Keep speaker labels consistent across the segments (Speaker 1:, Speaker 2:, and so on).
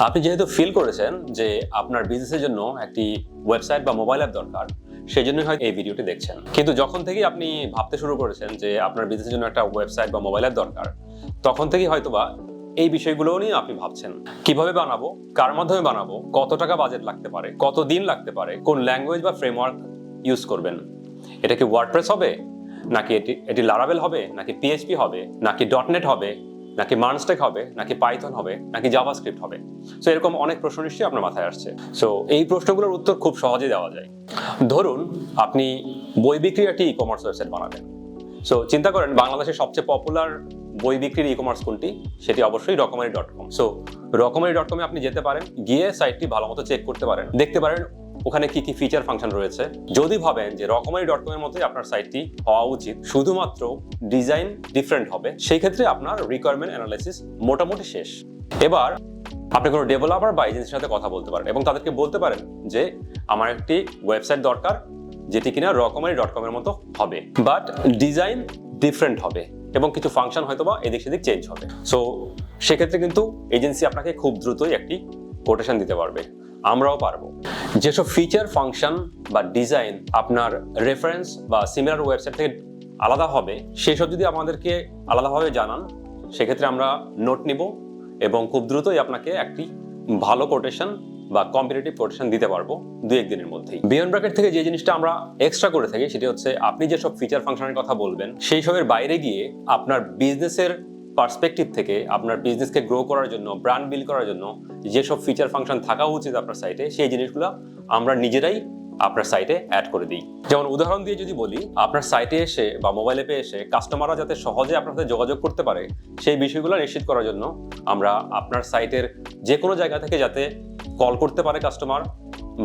Speaker 1: আপনি যেহেতু ফিল করেছেন যে আপনার বিজনেসের জন্য একটি ওয়েবসাইট বা মোবাইল অ্যাপ দরকার সেই জন্যই হয় এই ভিডিওটি দেখছেন। কিন্তু যখন থেকেই আপনি ভাবতে শুরু করেছেন যে আপনার বিজনেসের জন্য একটা ওয়েবসাইট বা মোবাইল অ্যাপ দরকার, তখন থেকেই হয়তোবা এই বিষয়গুলোও নিয়ে আপনি ভাবছেন। কীভাবে বানাবো? কার মাধ্যমে বানাবো? কত টাকা বাজেট লাগতে পারে? কত দিন লাগতে পারে? কোন ল্যাঙ্গুয়েজ বা ফ্রেমওয়ার্ক ইউজ করবেন? এটা কি ওয়ার্ডপ্রেস হবে? নাকি এটি এটি লারাবেল হবে? নাকি পিএইচপি হবে? নাকি. ডটনেট হবে? নাকি মার্নস্টেক হবে, নাকি পাইথন হবে, নাকি জাভাস্ক্রিপ্ট হবে? সো এরকম অনেক প্রশ্ন নিশ্চয়ই আপনার মাথায় আসছে। সো এই প্রশ্নগুলোর উত্তর খুব সহজে দেওয়া যায়। ধরুন, আপনি বই বিক্রির একটি ই কমার্স ওয়েবসাইট বানাবেন। সো চিন্তা করেন, বাংলাদেশের সবচেয়ে পপুলার বই বিক্রির ই কমার্স কোনটি? সেটি অবশ্যই Rokomari dot com so Rokomari dot কমে আপনি যেতে পারেন, গিয়ে সাইটটি ভালো মতো চেক করতে পারেন। দেখতে পারেন ওখানে কি কি ফিচার ফাংশন রয়েছে। যদি ভাবেন যে রকমারি ডট কমের মতোই আপনার সাইটটি হওয়া উচিত, শুধুমাত্র ডিজাইন ডিফারেন্ট হবে, সেই ক্ষেত্রে আপনার রিকোয়ারমেন্ট অ্যানালাইসিস মোটামুটি শেষ। এবার, আপনি কোনো ডেভেলপার বা এজেন্সির সাথে কথা বলতে পারেন এবং তাদেরকে বলতে পারেন যে, আমার একটি ওয়েবসাইট দরকার, যেটি কিনা রকমারি ডট কমের মতো হবে বাট ডিজাইন ডিফারেন্ট হবে এবং কিছু ফাংশন হয়তো বা এদিক সেদিক চেঞ্জ হবে। সো সেক্ষেত্রে কিন্তু এজেন্সি আপনাকে খুব দ্রুতই একটি কোটেশন দিতে পারবে। আমরাও পারব। যেসব ফিচার ফাংশন বা ডিজাইন আপনার রেফারেন্স বা সিমিলার ওয়েবসাইট থেকে আলাদা হবে, সেসব যদি আমাদেরকে আলাদাভাবে জানান, সেক্ষেত্রে আমরা নোট নিব এবং খুব দ্রুতই আপনাকে একটি ভালো কোটেশন বা কম্পিটিটিভ কোটেশন দিতে পারব দু একদিনের মধ্যেই। বিয়ন্ড ব্র্যাকেট থেকে যে জিনিসটা আমরা এক্সট্রা করে থাকি, সেটি হচ্ছে আপনি যেসব ফিচার ফাংশনের কথা বলবেন সেই সবের বাইরে গিয়ে আপনার বিজনেসের পার্সপেক্টিভ থেকে আপনার বিজনেসকে গ্রো করার জন্য ব্র্যান্ড বিল্ড করার জন্য যেসব ফিচার ফাংশন থাকা উচিত আপনার সাইটে সেই জিনিসগুলো আমরা নিজেরাই আপনার সাইটে অ্যাড করে দিই। যেমন উদাহরণ দিয়ে যদি বলি, আপনার সাইটে এসে বা মোবাইল অ্যাপে এসে কাস্টমাররা যাতে সহজে আপনার সাথে যোগাযোগ করতে পারে, সেই বিষয়গুলো নিশ্চিত করার জন্য আমরা আপনার সাইটের যে কোনো জায়গা থেকে যাতে কল করতে পারে কাস্টমার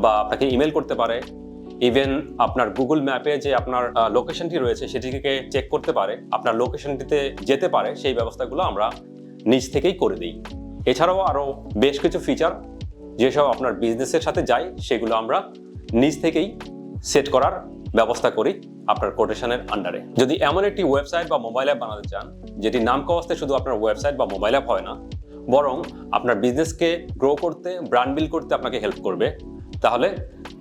Speaker 1: বা আপনাকে ইমেল করতে পারে ইভেন আপনার গুগল ম্যাপে যে আপনার লোকেশনটি রয়েছে, সেটিকে চেক করতে পারে। আপনার লোকেশনটিতে যেতে পারে, সেই ব্যবস্থাগুলো আমরা নিজ থেকেই করে দিই। এছাড়াও আরও বেশ কিছু ফিচার যেসব আপনার বিজনেসের সাথে যায়, সেগুলো আমরা নিজ থেকেই সেট করার ব্যবস্থা করি আপনার কোটেশনের আন্ডারে যদি এমন একটি ওয়েবসাইট বা মোবাইল অ্যাপ বানাতে চান, যেটি নাম কস্তে শুধু আপনার ওয়েবসাইট বা মোবাইল অ্যাপ হয় না, বরং আপনার বিজনেসকে গ্রো করতে ব্র্যান্ড বিল্ড করতে আপনাকে হেল্প করবে তাহলে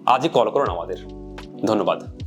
Speaker 1: আজই কল করুন আমাদের। ধন্যবাদ।